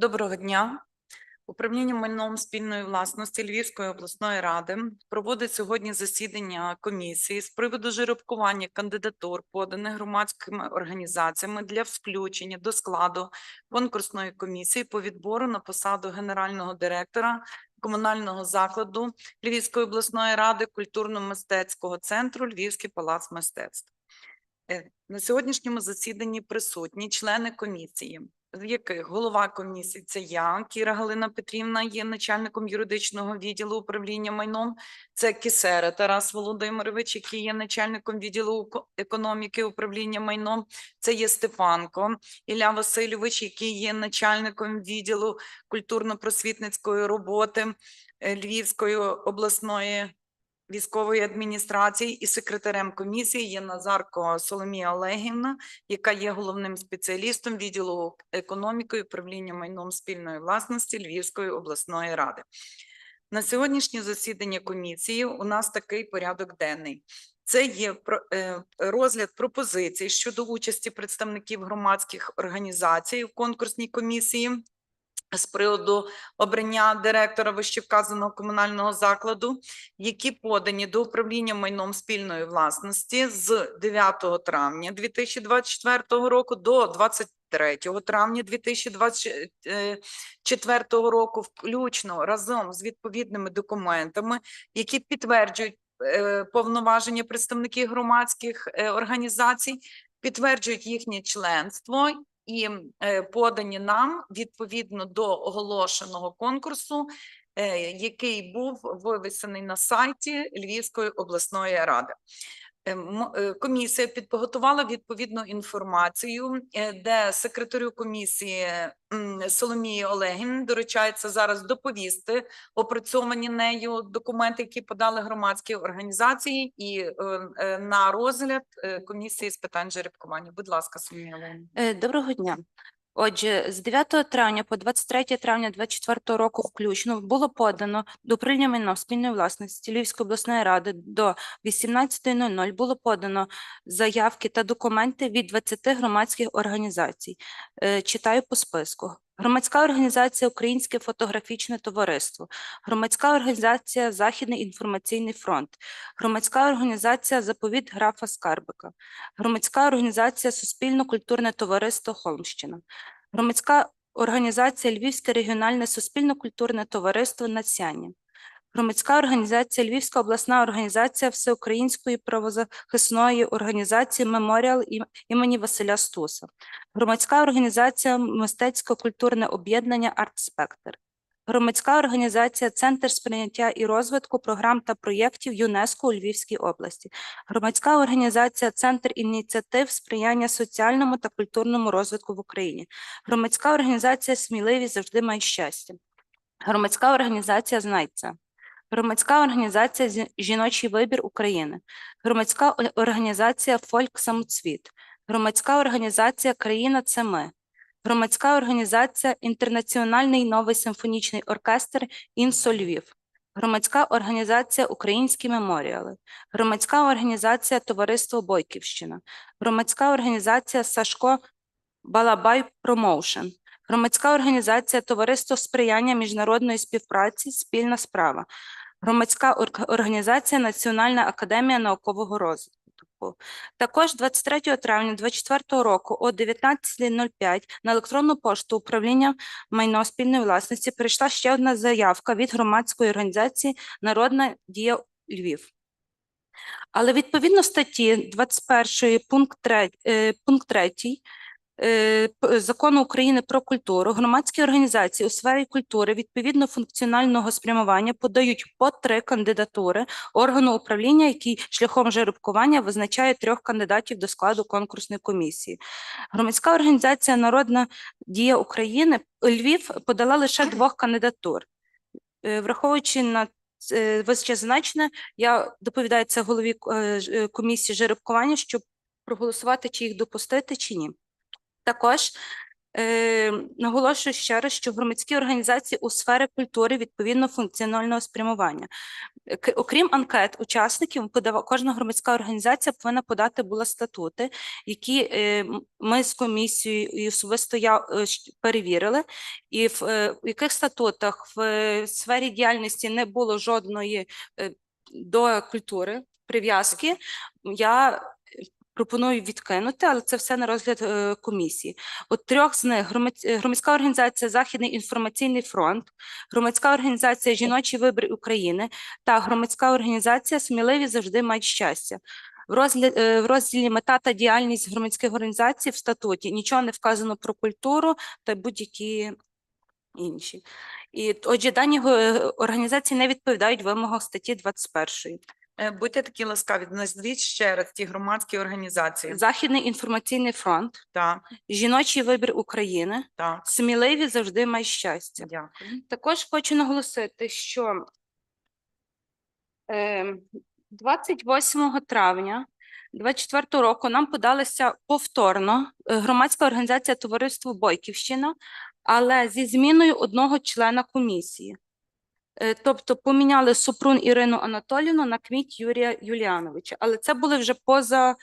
Доброго дня. Управління майном спільної власності Львівської обласної ради проводить сьогодні засідання комісії з приводу жеребкування кандидатур, поданих громадськими організаціями для включення до складу конкурсної комісії по відбору на посаду генерального директора комунального закладу Львівської обласної ради культурно-мистецького центру Львівський палац мистецтв. Е, На сьогоднішньому засіданні присутні члени комісії, з яких голова комісії це я, Кіра Галина Петрівна, є начальником юридичного відділу управління майном. Це Кісера Тарас Володимирович, який є начальником відділу еко- економіки управління майном. Це є Стефанко Ілля Васильович, який є начальником відділу культурно-просвітницької роботи е, Львівської обласної військової адміністрації і секретарем комісії є Назарко Соломія Олегівна, яка є головним спеціалістом відділу економіки управління майном спільної власності Львівської обласної ради. На сьогоднішнє засідання комісії у нас такий порядок денний. Це є е, розгляд пропозицій щодо участі представників громадських організацій в конкурсній комісії з приводу обрання директора вищевказаного комунального закладу, які подані до управління майном спільної власності з 9 травня 2024 року до 23 травня 2024 року, включно разом з відповідними документами, які підтверджують е, повноваження представників громадських е, організацій, підтверджують їхнє членство і е, подані нам відповідно до оголошеного конкурсу, е, який був вивесений на сайті Львівської обласної ради. Е, е, Комісія підготувала відповідну інформацію, е, де секретарю комісії Соломії Олегін доручається зараз доповісти опрацьовані нею документи, які подали громадські організації, і на розгляд комісії з питань жеребкування. Будь ласка, Соломія Олегівна. Е, Доброго дня. Отже, з 9 травня по 23 травня 2024 року включно було подано до управління майном спільної власності Львівської обласної ради до 18.00 було подано заявки та документи від 20 громадських організацій. Е, Читаю по списку. Громадська організація Українське фотографічне товариство, громадська організація Західний інформаційний фронт, громадська організація Заповіт графа Скарбика, громадська організація Суспільно-культурне товариство Холмщина, громадська організація Львівське регіональне суспільно-культурне товариство Нацяння, громадська організація Львівська обласна організація Всеукраїнської правозахисної організації Меморіал імені Василя Стуса, громадська організація Мистецько-культурне об'єднання «Артспектр», громадська організація Центр сприйняття і розвитку програм та проєктів ЮНЕСКО у Львівській області, громадська організація Центр ініціатив сприяння соціальному та культурному розвитку в Україні, громадська організація Сміливість завжди має щастя, громадська організація Знайця, громадська організація Жіночий вибір України, громадська організація Фольк Самоцвіт, громадська організація Країна це ми, громадська організація Інтернаціональний новий симфонічний оркестр «Інсо Львів», громадська організація Українські меморіали, громадська організація Товариство Бойківщина, громадська організація Сашко Балабай Промоушен, громадська організація Товариство сприяння міжнародної співпраці. Спільна справа, громадська організація Національна академія наукового розвитку. Також 23 травня 2024 року о 19.05 на електронну пошту управління майно спільної власності прийшла ще одна заявка від громадської організації Народна дія Львів. Але відповідно статті 21 пункт 3, е, пункт 3 е, п- Закону України про культуру громадські організації у сфері культури відповідно функціонального спрямування подають по три кандидатури органу управління, який шляхом жеребкування визначає трьох кандидатів до складу конкурсної комісії. Громадська організація Народна дія України Львів подала лише двох кандидатур. Е, Враховуючи на е, вищезазначене, я доповідаю це голові е, е, комісії жеребкування, щоб проголосувати, чи їх допустити, чи ні. Також е, наголошую ще раз, що громадські організації у сфері культури відповідно функціонального спрямування. Окрім анкет учасників, подава- кожна громадська організація повинна подати була статути, які е, ми з комісією особисто я е, перевірили, і в, е, в яких статутах в сфері діяльності не було жодної до культури прив'язки, я пропоную відкинути, але це все на розгляд е, комісії. От трьох з них е, громадська організація Західний інформаційний фронт, громадська організація Жіночий вибір України та громадська організація Сміливі завжди мають щастя. В розділі, в розділі мета та діяльність громадських організацій в статуті нічого не вказано про культуру та будь-які інші. І отже, дані е, організації не відповідають вимогам статті 21. Е, Будьте такі ласкаві, назвіть ще раз ті громадські організації. Західний інформаційний фронт, Так, Жіночий вибір України, так, Сміливі завжди мають щастя. дякую. Також хочу наголосити, що е, 28 травня 24 року нам подалася повторно е, громадська організація Товариство Бойківщина, але зі зміною одного члена комісії. Е, Тобто поміняли Супрун Ірину Анатолівну на Кміт Юрія Юліановича, але це були вже поза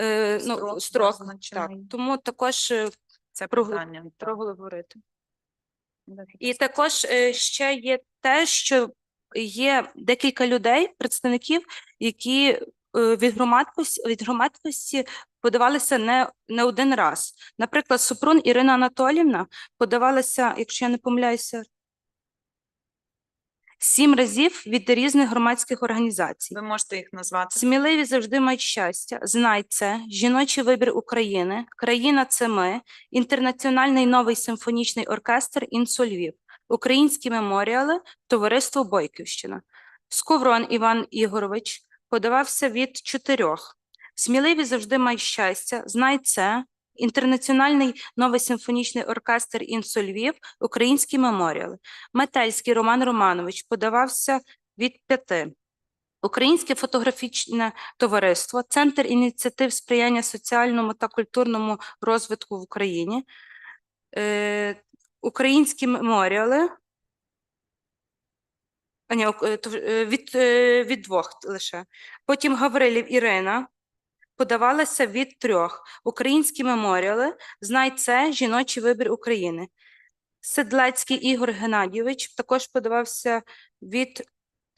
е, ну, Строк. Так, тому також е, Це питання. проговорити. І також е, ще є те, що є декілька людей, представників, які е, від громадськості, від громадськості подавалися не, не один раз. Наприклад, Супрун Ірина Анатолівна подавалася, якщо я не помиляюся, сім разів від різних громадських організацій. Ви можете їх назвати? Сміливі завжди мають щастя. Знай це, жіночий вибір України, країна це ми, інтернаціональний новий симфонічний оркестр «Інсо Львів», українські меморіали, товариство Бойківщина. Сковрон Іван Ігорович подавався від чотирьох. Сміливі завжди мають щастя. Знай це, інтернаціональний новий симфонічний оркестр «Інсо Львів», українські меморіали. Метельський Роман Романович подавався від п'яти. Українське фотографічне товариство, Центр ініціатив сприяння соціальному та культурному розвитку в Україні, е, українські меморіали. А, ні, е, е, від, е, від двох лише. Потім Гаврилів Ірина подавалася від трьох. Українські меморіали, знай це, жіночий вибір України. Седлецький Ігор Геннадійович також подавався від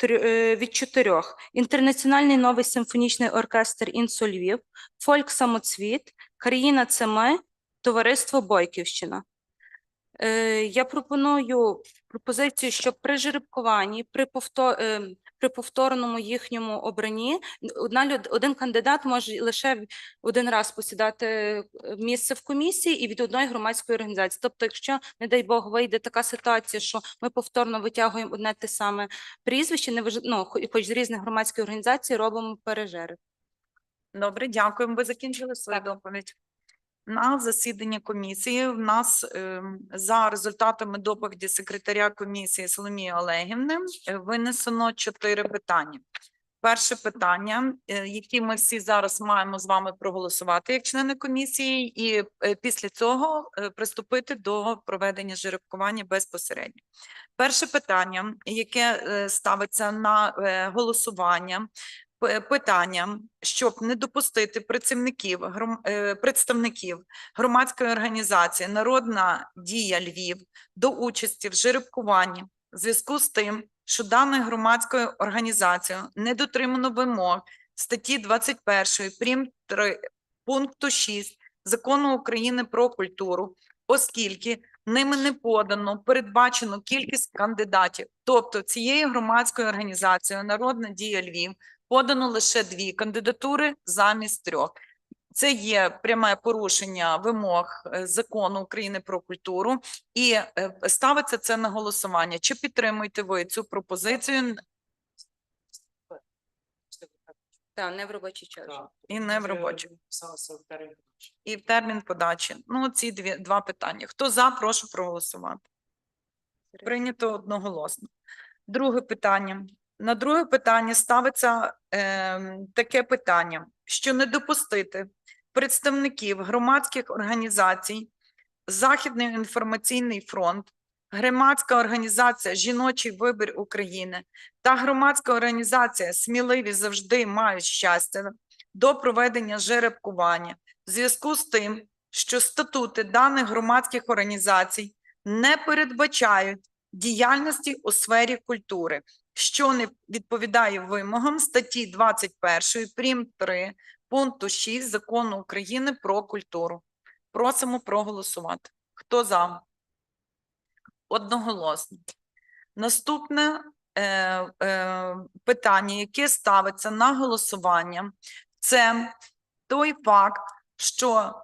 е, від чотирьох. Інтернаціональний новий симфонічний оркестр «Інсо Львів», Фольк Самоцвіт, Країна це ми, Товариство Бойківщина. Е, Я пропоную пропозицію, що при жеребкуванні, при, повто, е, при повторному їхньому обранні, одна люд, один кандидат може лише один раз посідати е, місце в комісії і від одної громадської організації. Тобто, якщо, не дай Бог, вийде така ситуація, що ми повторно витягуємо одне те саме прізвище, не виж... ну, хоч з різних громадських організацій робимо пережереб. Добре, дякуємо. Ви закінчили свою доповідь. На засіданні комісії в нас ем, за результатами доповіді секретаря комісії Соломії Олегівни е, винесено чотири питання. Перше питання, е, які ми всі зараз маємо з вами проголосувати як члени комісії, і е, після цього приступити до проведення жеребкування безпосередньо. Перше питання, яке ставиться на голосування, п- питання, щоб не допустити працівників е, представників громадської організації Народна дія Львів до участі в жеребкуванні в зв'язку з тим, що даною громадською організацією не дотримано вимог статті 21 прим. 3 пункту 6 Закону України про культуру, оскільки ними не подано передбачено кількість кандидатів. Тобто цією громадською організацією Народна дія Львів подано лише дві кандидатури замість трьох. Це є пряме порушення вимог е, закону України про культуру, і е, ставиться це на голосування. Чи підтримуєте ви цю пропозицію Так, не в робочий час. і не в робочу, і в термін подачі? Ну, ці дві два питання. Хто за, прошу проголосувати. Прийнято одноголосно. Друге питання. На друге питання ставиться ем, таке питання, що не допустити представників громадських організацій Західний інформаційний фронт, громадська організація Жіночий вибір України та громадська організація Сміливі завжди мають щастя до проведення жеребкування в зв'язку з тим, що статути даних громадських організацій не передбачають діяльності у сфері культури, що не відповідає вимогам статті 21 прим. 3 пункту 6 Закону України про культуру. Просимо проголосувати. Хто за? Одноголосно. Наступне е, е, питання, яке ставиться на голосування, це той факт, що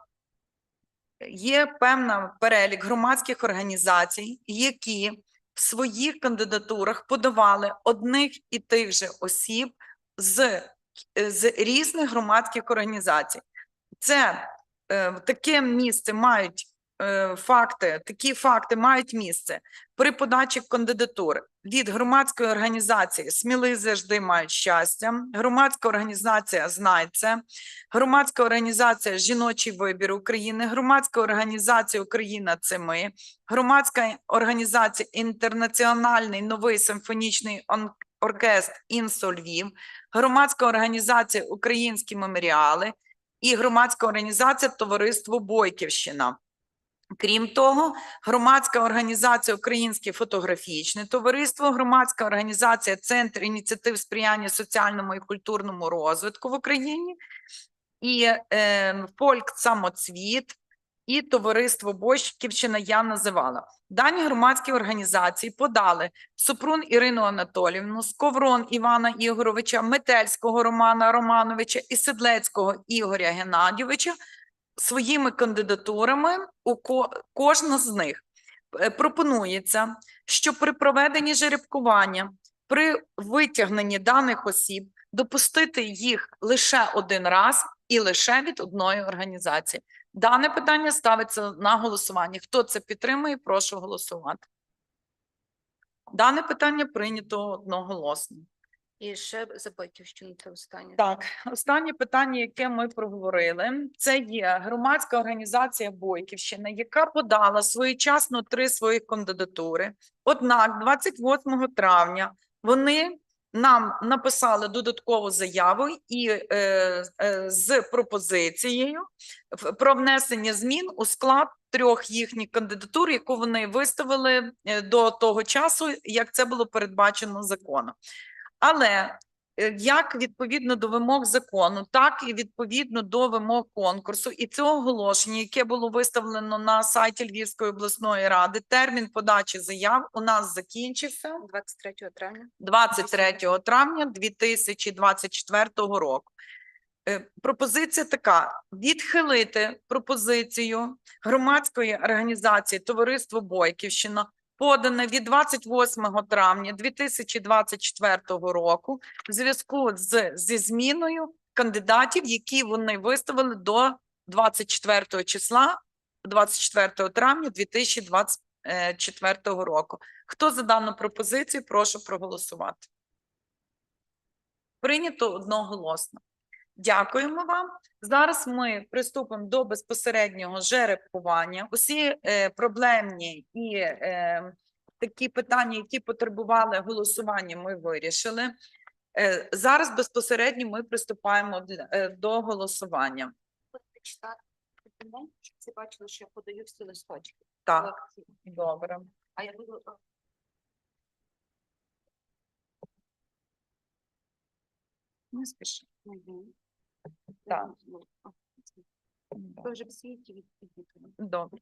є певна перелік громадських організацій, які в своїх кандидатурах подавали одних і тих же осіб з, з різних громадських організацій. Це е, таке місце мають е, факти, такі факти мають місце при подачі кандидатури від громадської організації Сміли завжди мають щастя, громадська організація Знай це, громадська організація Жіночий вибір України, громадська організація Україна це ми, громадська організація Інтернаціональний новий симфонічний оркестр «Інсо Львів», громадська організація Українські меморіали і громадська організація Товариство Бойківщина. Крім того, громадська організація Українське фотографічне товариство, громадська організація Центр ініціатив сприяння соціальному і культурному розвитку в Україні і е, Фольк Самоцвіт і товариство Бойківщина я називала. Дані громадські організації подали Супрун Ірину Анатолівну, Сковрон Івана Ігоровича, Метельського Романа Романовича і Седлецького Ігоря Геннадійовича своїми кандидатурами у ко- кожна з них е, пропонується, що при проведенні жеребкування, при витягненні даних осіб допустити їх лише один раз і лише від одної організації. Дане питання ставиться на голосування. Хто це підтримує, прошу голосувати. Дане питання прийнято одноголосно. І ще за батьківщину це останнє. Так, останнє питання, яке ми проговорили, це є громадська організація Бойківщина, яка подала своєчасно три свої кандидатури. Однак, 28 травня вони нам написали додаткову заяву і е, е, з пропозицією про внесення змін у склад трьох їхніх кандидатур, яку вони виставили е, до того часу, як це було передбачено законом. Але е, як відповідно до вимог закону, так і відповідно до вимог конкурсу і цього оголошення, яке було виставлено на сайті Львівської обласної ради, термін подачі заяв у нас закінчився 23 травня. 23 травня 2024 року. Е, Пропозиція така: відхилити пропозицію громадської організації Товариство Бойківщина, подане від 28 травня 2024 року в зв'язку з зі зміною кандидатів, які вони виставили до 24 числа, 24 травня 2024 року. Хто за дану пропозицію, прошу проголосувати. Прийнято одноголосно. Дякуємо вам. Зараз ми приступимо до безпосереднього жеребкування. Усі е, проблемні і е, такі питання, які потребували голосування, ми вирішили. Е, зараз безпосередньо ми приступаємо для- е, до голосування. Всі бачили, що я подаю всі листочки. Так, добре. А я буду Не спіши. Так. Вже всі які відповіді. Добре.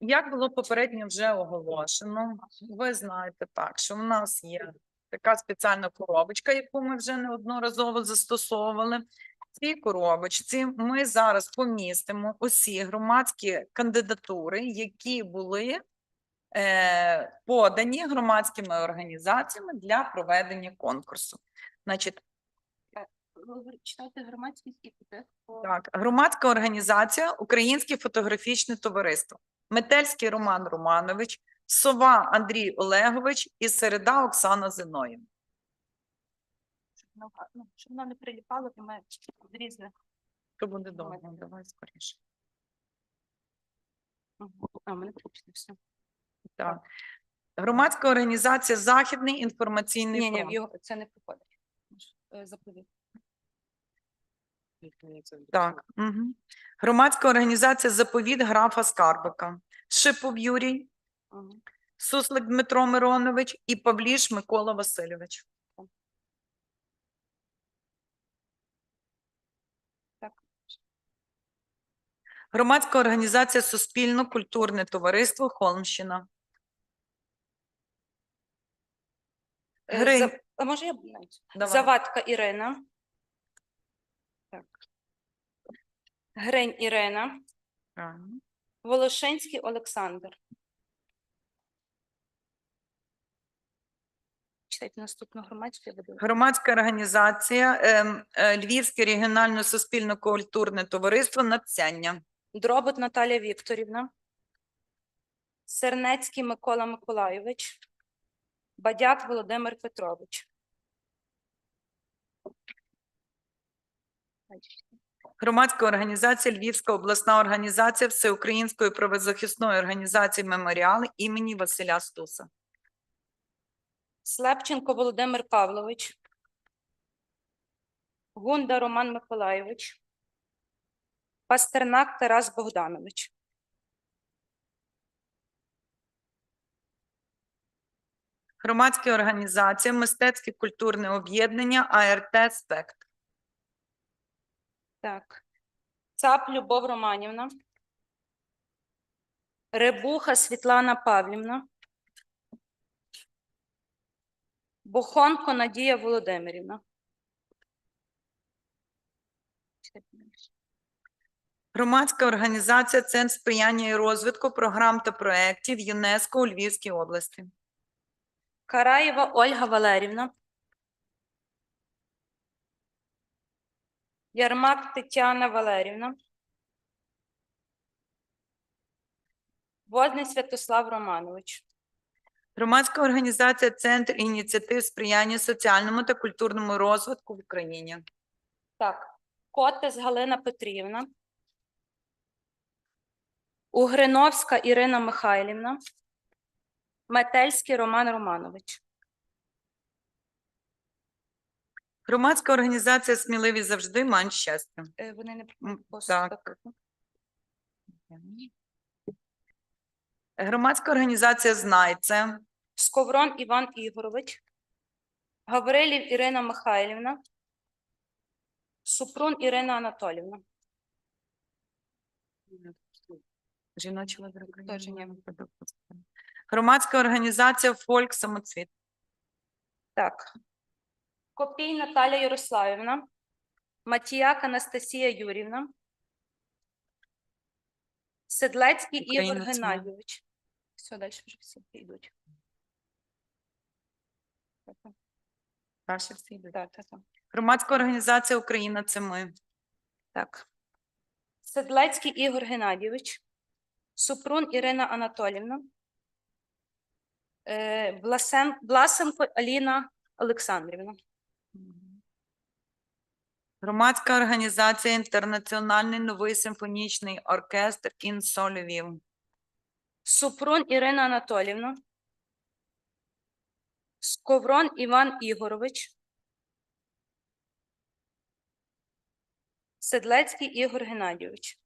Як було попередньо вже оголошено, ви знаєте так, що в нас є така спеціальна коробочка, яку ми вже неодноразово застосовували. В цій коробочці ми зараз помістимо усі громадські кандидатури, які були е, подані громадськими організаціями для проведення конкурсу. Значить, Ви говорите, громадськість і Так, громадська організація Українське фотографічне товариство. Метельський Роман Романович, Сова Андрій Олегович і Середа Оксана Зиноївна. щоб воно га- ну, щоб воно не приліпало, і ми з різних. То буде довго, давай скоріше. А, мене включено все. Так. Громадська організація Західний інформаційний Ні, ні, фронт. його це не проходить. Е, Заповідь. Так. Угу. Громадська організація Заповіт графа Скарбика. Шипов Юрій, Ага. Суслик Дмитро Миронович і Павліш Микола Васильович. Так. Громадська організація Суспільно-культурне товариство Холмщина. Е. За- А може я буду навіть? Давай. Завадка Ірина. Так. Грень Ірина. Правильно. Волошинський Олександр. Читайте наступну громадську, я буду. Громадська організація ем, е, Львівське регіональне суспільно-культурне товариство Надсяння. Дробот Наталія Вікторівна. Сернецький Микола Миколайович. Бадяк Володимир Петрович. Громадська організація Львівська обласна організація Всеукраїнської правозахисної організації Меморіал імені Василя Стуса. Слепченко Володимир Павлович. Гунда Роман Миколайович. Пастернак Тарас Богданович. Громадська організація Мистецьке культурне об'єднання АРТ Спектр. Так. Цап Любов Романівна. Рибуха Світлана Павлівна. Бохонко Надія Володимирівна. Громадська організація Центр сприяння і розвитку програм та проєктів ЮНЕСКО у Львівській області. Караєва Ольга Валерівна. Ярмак Тетяна Валерівна. Водний Святослав Романович. Громадська організація Центр ініціатив сприяння соціальному та культурному розвитку в Україні. Так, Котес Галина Петрівна. Угриновська Ірина Михайлівна. Метельський Роман Романович. Громадська організація Сміливі завжди мають щастя. Е, Вони не М, так. Громадська організація Знайце. Сковрон Іван Ігорович. Гаврилів Ірина Михайлівна. Супрун Ірина Анатолівна. Теж ні. Громадська організація Фольк Самоцвіт. Так. Копій Наталя Ярославівна. Матіяк Анастасія Юрівна. Седлецький Ігор ну. Геннадійович. Все, далі вже всі йдуть. Перші всі йдуть. так, так, так. Громадська організація Україна це ми. Так. Седлецький Ігор Геннадійович. Супрун Ірина Анатолівна. Е, Власен, Власенко Аліна Олександрівна. Громадська організація Інтернаціональний новий симфонічний оркестр «Інсо Львів». Супрун Ірина Анатолівна. Сковрон Іван Ігорович. Седлецький Ігор Геннадійович.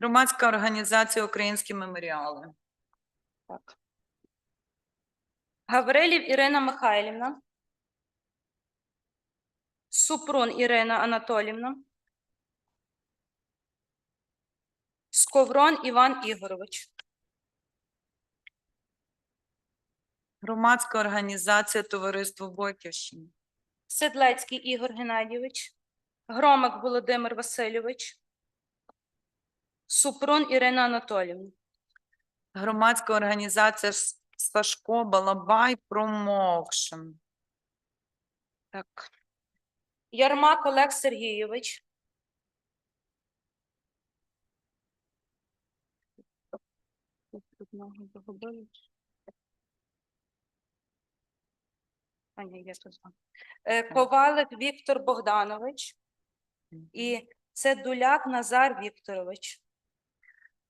Громадська організація Українські меморіали. Так. Гаврилів Ірина Михайлівна. Супрун Ірина Анатолівна. Сковрон Іван Ігорович. Громадська організація Товариство Бойківщини. Седлецький Ігор Геннадійович. Громик Володимир Васильович. Супрун Ірина Анатолівна. Громадська організація Сашко Балабай Промоушн. Так. Ярмак Олег Сергійович. Е, Ковалик Віктор Богданович і це Дуляк Назар Вікторович.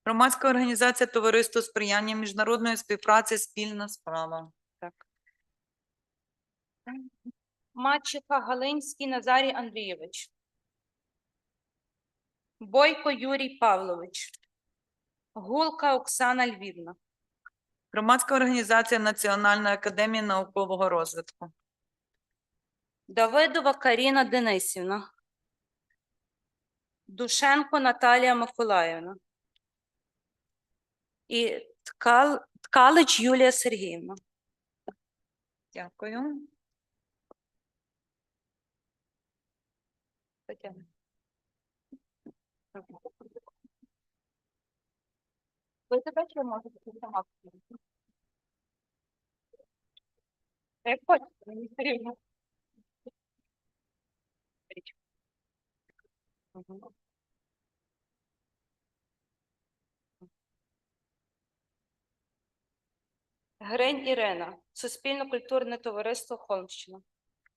Громадська організація Товариство сприяння міжнародної співпраці спільна справа. Мачеха Галинський Назарій Андрійович. Бойко Юрій Павлович. Гулка Оксана Львівна. Громадська організація Національної академії наукового розвитку. Давидова Каріна Денисівна. Душенко Наталія Миколаївна. І Ткал... Ткалич Юлія Сергіївна. Дякую. Тетяна. Ви себе чи можете сама? Як хочете, мені все рівно. Грень Ірина, Суспільно-культурне товариство Холмщина.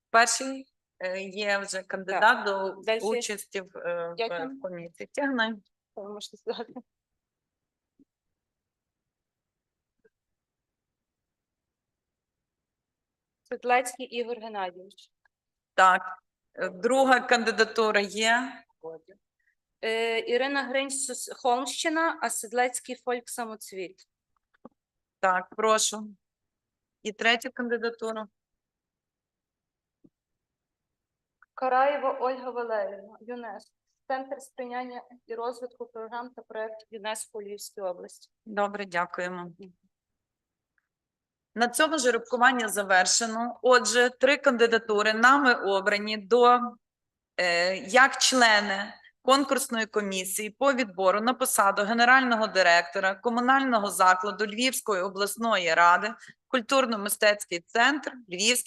Перший е, є вже кандидат до Дальше. участі в, е, Дякую. в комісії. Тягни. Що ви можете сказати? Світлецький Ігор Геннадійович. Так, е, друга кандидатура є. Е, Ірина Гринь Сус- Холмщина, а Седлецький Фольк Самоцвіт. Так, прошу. І третя кандидатура. Караєва Ольга Валерівна, ЮНЕСКО. Центр сприйняння і розвитку програм та проєктів ЮНЕСКО у Львівській області. Добре, дякуємо. На цьому жеребкування завершено. Отже, три кандидатури нами обрані до е, як члени конкурсної комісії по відбору на посаду генерального директора комунального закладу Львівської обласної ради, культурно-мистецький центр Львівський